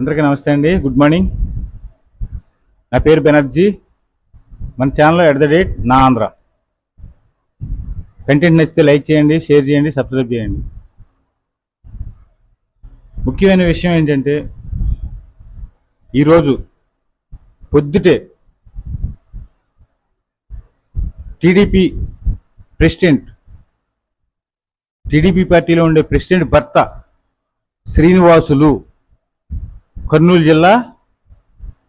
అందరికీ నమస్తే అండి. గుడ్ మార్నింగ్ నా పేరు బెనర్జీ. మన ఛానల్లో ఎట్ ద డేట్ నా ఆంధ్ర. కంటెంట్ నచ్చితే లైక్ చేయండి షేర్ చేయండి సబ్స్క్రైబ్ చేయండి. ముఖ్యమైన విషయం ఏంటంటే ఈరోజు పొద్దుటే టీడీపీ ప్రెసిడెంట్ టీడీపీ పార్టీలో ఉండే ప్రెసిడెంట్ భర్త శ్రీనివాసులు కర్నూలు జిల్లా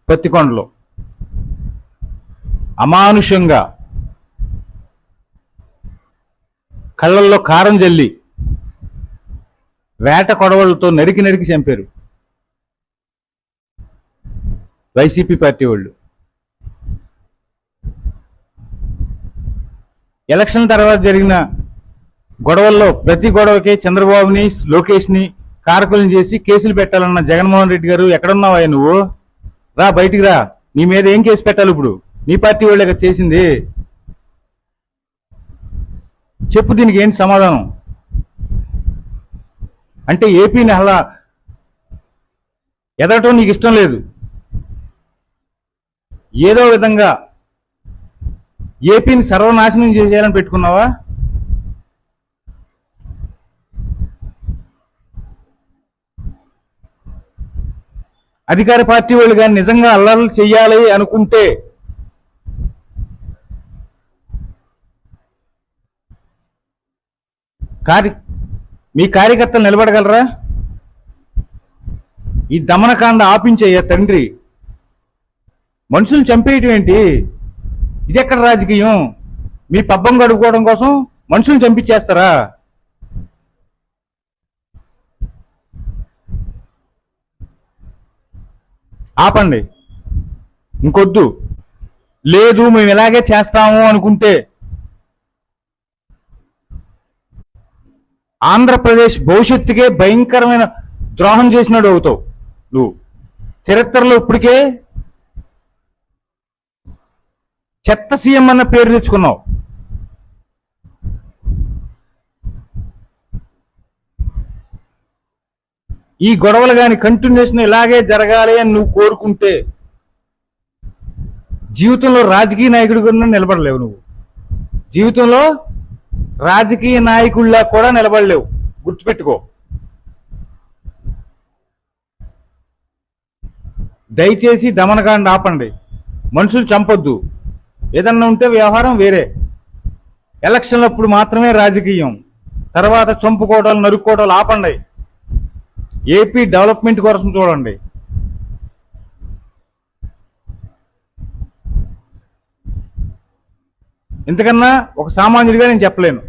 పత్తికొండలో. అమానుషంగా కళ్ళల్లో కారం జల్లి వేట కొడవలతో నరికి నరికి చంపారు వైసీపీ పార్టీ వాళ్ళు. ఎలక్షన్ తర్వాత జరిగిన గొడవల్లో ప్రతి గొడవకి చంద్రబాబుని లోకేష్ని కారకులను చేసి కేసులు పెట్టాలన్న జగన్మోహన్ రెడ్డి గారు ఎక్కడున్నావా నువ్వు? రా బయటికి రా. నీ మీద ఏం కేసు పెట్టాలి ఇప్పుడు? నీ పార్టీ వాళ్ళే చేసింది. చెప్పు దీనికి ఏంటి సమాధానం? అంటే ఏపీని అలా ఎదగటం నీకు ఇష్టం లేదు. ఏదో విధంగా ఏపీని సర్వనాశనం చేయాలని పెట్టుకున్నావా? అధికార పార్టీ వాళ్ళు కానీ నిజంగా అల్లర్లు చేయాలి అనుకుంటే కార్య మీ కార్యకర్తలు నిలబడగలరా? ఈ దమనకాండ ఆపించేయ తండ్రి. మనుషులు చంపేయటం ఏంటి? ఇది ఎక్కడ రాజకీయం? మీ పబ్బం గడుపుకోవడం కోసం మనుషులు చంపించేస్తారా? ఆపండి. ఇంకొద్దు. లేదు మేము ఇలాగే చేస్తాము అనుకుంటే ఆంధ్రప్రదేశ్ భవిష్యత్తుకే భయంకరమైన ద్రోహం చేసినాడు అవుతావు నువ్వు. చరిత్రలో ఇప్పటికే చెత్త సీఎం అన్న పేరు తెచ్చుకున్నావు. ఈ గొడవలు కానీ కంటిన్యూషన్ ఇలాగే జరగాలి అని నువ్వు కోరుకుంటే జీవితంలో రాజకీయ నాయకుడు కూడా నిలబడలేవు నువ్వు. జీవితంలో రాజకీయ నాయకుడిలా కూడా నిలబడలేవు. గుర్తుపెట్టుకో. దయచేసి దమనకాండ ఆపండి. మనుషులు చంపొద్దు. ఏదన్నా ఉంటే వ్యవహారం వేరే. ఎలక్షన్లప్పుడు మాత్రమే రాజకీయం. తర్వాత చంపుకోవడాలు నరుక్కోవడాలు ఆపండి. ఏపీ డెవలప్మెంట్ కోసం చూడండి. ఇంతకన్నా ఒక సామాన్యుడిగా నేను చెప్పలేను.